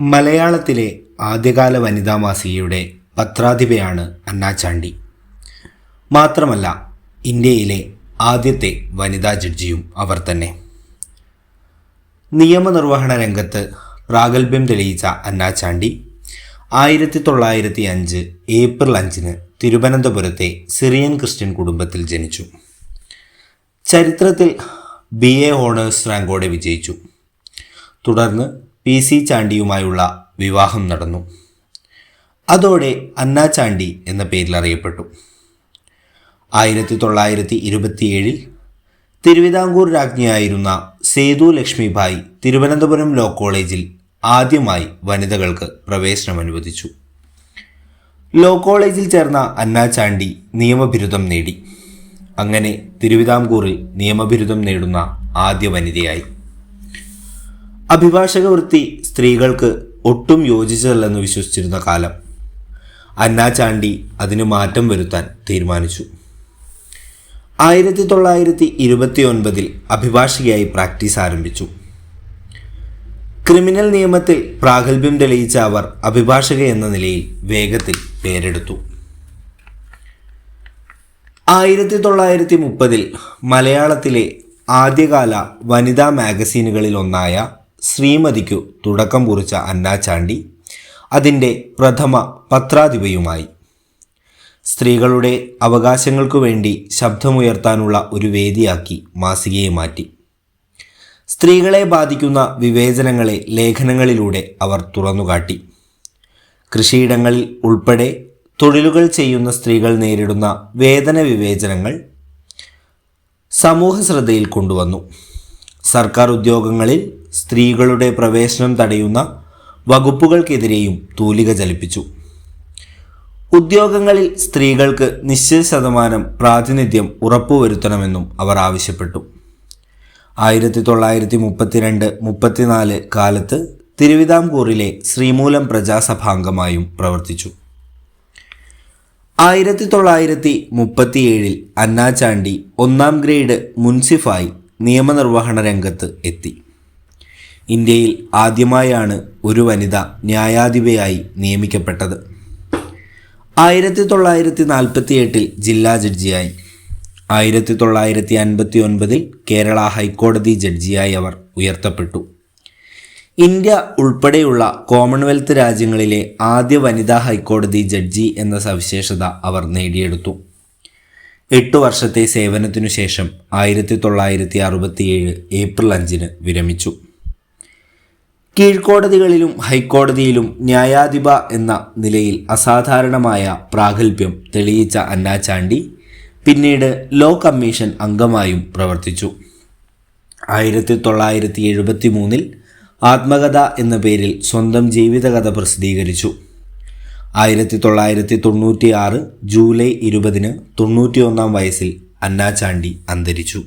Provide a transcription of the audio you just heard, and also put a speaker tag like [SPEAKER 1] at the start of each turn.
[SPEAKER 1] മലയാളത്തിലെ ആദ്യകാല വനിതാ മാസികയുടെ പത്രാധിപയാണ് അന്നാചാണ്ടി മാത്രമല്ല ഇന്ത്യയിലെ ആദ്യത്തെ വനിതാ ജഡ്ജിയും അവർ തന്നെ. നിയമനിർവഹണ രംഗത്ത് പ്രാഗൽഭ്യം തെളിയിച്ച അന്നാചാണ്ടി ആയിരത്തി തൊള്ളായിരത്തി അഞ്ച് ഏപ്രിൽ അഞ്ചിന് തിരുവനന്തപുരത്തെ സിറിയൻ ക്രിസ്ത്യൻ കുടുംബത്തിൽ ജനിച്ചു. ചരിത്രത്തിൽ ബി എ ഓണേഴ്സ് റാങ്കോടെ വിജയിച്ചു. തുടർന്ന് പി സി ചാണ്ടിയുമായുള്ള വിവാഹം നടന്നു. അതോടെ അന്നാ ചാണ്ടി എന്ന പേരിൽ അറിയപ്പെട്ടു. ആയിരത്തി തൊള്ളായിരത്തി ഇരുപത്തിയേഴിൽ തിരുവിതാംകൂർ രാജ്ഞിയായിരുന്ന സേതു ലക്ഷ്മിഭായ് തിരുവനന്തപുരം ലോ കോളേജിൽ ആദ്യമായി വനിതകൾക്ക് പ്രവേശനം അനുവദിച്ചു. ലോ കോളേജിൽ ചേർന്ന അന്നാ ചാണ്ടി നിയമബിരുദം നേടി. അങ്ങനെ തിരുവിതാംകൂറിൽ നിയമബിരുദം നേടുന്ന ആദ്യ വനിതയായി. അഭിഭാഷക വൃത്തി സ്ത്രീകൾക്ക് ഒട്ടും യോജിച്ചതല്ലെന്ന് വിശ്വസിച്ചിരുന്ന കാലം. അന്നാചാണ്ടി അതിന് മാറ്റം വരുത്താൻ തീരുമാനിച്ചു. ആയിരത്തി തൊള്ളായിരത്തി ഇരുപത്തി ഒൻപതിൽ അഭിഭാഷകയായി പ്രാക്ടീസ് ആരംഭിച്ചു. ക്രിമിനൽ നിയമത്തിൽ പ്രാഗൽഭ്യം തെളിയിച്ച അവർ അഭിഭാഷക എന്ന നിലയിൽ വേഗത്തിൽ പേരെടുത്തു. ആയിരത്തി തൊള്ളായിരത്തി മുപ്പതിൽ മലയാളത്തിലെ ആദ്യകാല വനിതാ മാഗസീനുകളിൽ ഒന്നായ ശ്രീമതിക്കു തുടക്കം കുറിച്ച അന്നാചാണ്ടി അതിന്റെ പ്രഥമ പത്രാധിപയുമായി. സ്ത്രീകളുടെ അവകാശങ്ങൾക്കു വേണ്ടി ശബ്ദമുയർത്താനുള്ള ഒരു വേദിയാക്കി മാസികയെ മാറ്റി. സ്ത്രീകളെ ബാധിക്കുന്ന വിവേചനങ്ങളെ ലേഖനങ്ങളിലൂടെ അവർ തുറന്നുകാട്ടി. കൃഷിയിടങ്ങളിൽ ഉൾപ്പെടെ തൊഴിലുകൾ ചെയ്യുന്ന സ്ത്രീകൾ നേരിടുന്ന വേതന വിവേചനങ്ങൾ സമൂഹ ശ്രദ്ധയിൽ കൊണ്ടുവന്നു. സർക്കാർ ഉദ്യോഗങ്ങളിൽ സ്ത്രീകളുടെ പ്രവേശനം തടയുന്ന വകുപ്പുകൾക്കെതിരെയും തൂലിക ചലിപ്പിച്ചു. ഉദ്യോഗങ്ങളിൽ സ്ത്രീകൾക്ക് നിശ്ചിത ശതമാനം പ്രാതിനിധ്യം ഉറപ്പുവരുത്തണമെന്നും അവർ ആവശ്യപ്പെട്ടു. ആയിരത്തി തൊള്ളായിരത്തി മുപ്പത്തിരണ്ട് മുപ്പത്തിനാല് കാലത്ത് തിരുവിതാംകൂറിലെ ശ്രീമൂലം പ്രജാസഭാംഗമായും പ്രവർത്തിച്ചു. ആയിരത്തി തൊള്ളായിരത്തി മുപ്പത്തിയേഴിൽ അന്നാചാണ്ടി ഒന്നാം ഗ്രേഡ് മുൻസിഫായി നിയമനിർവഹണ രംഗത്ത് എത്തി. ഇന്ത്യയിൽ ആദ്യമായാണ് ഒരു വനിത ന്യായാധിപയായി നിയമിക്കപ്പെട്ടത്. ആയിരത്തി തൊള്ളായിരത്തി നാൽപ്പത്തി എട്ടിൽ ജില്ലാ ജഡ്ജിയായി. ആയിരത്തി തൊള്ളായിരത്തി അൻപത്തി ഒൻപതിൽ കേരള ഹൈക്കോടതി ജഡ്ജിയായി അവർ ഉയർത്തപ്പെട്ടു. ഇന്ത്യ ഉൾപ്പെടെയുള്ള കോമൺവെൽത്ത് രാജ്യങ്ങളിലെ ആദ്യ വനിതാ ഹൈക്കോടതി ജഡ്ജി എന്ന സവിശേഷത അവർ നേടിയെടുത്തു. എട്ടു വർഷത്തെ സേവനത്തിനു ശേഷം ആയിരത്തി തൊള്ളായിരത്തി അറുപത്തിയേഴ് ഏപ്രിൽ അഞ്ചിന് വിരമിച്ചു. കീഴ്ക്കോടതികളിലും ഹൈക്കോടതിയിലും ന്യായാധിപ എന്ന നിലയിൽ അസാധാരണമായ പ്രാഗൽഭ്യം തെളിയിച്ച അന്നാചാണ്ടി പിന്നീട് ലോ കമ്മീഷൻ അംഗമായും പ്രവർത്തിച്ചു. ആയിരത്തി തൊള്ളായിരത്തി എഴുപത്തി മൂന്നിൽ ആത്മകഥ എന്ന പേരിൽ സ്വന്തം ജീവിതകഥ പ്രസിദ്ധീകരിച്ചു. ആയിരത്തി തൊള്ളായിരത്തി തൊണ്ണൂറ്റി ആറ് ജൂലൈ ഇരുപതിന് തൊണ്ണൂറ്റിയൊന്നാം വയസ്സിൽ അന്നാചാണ്ടി അന്തരിച്ചു.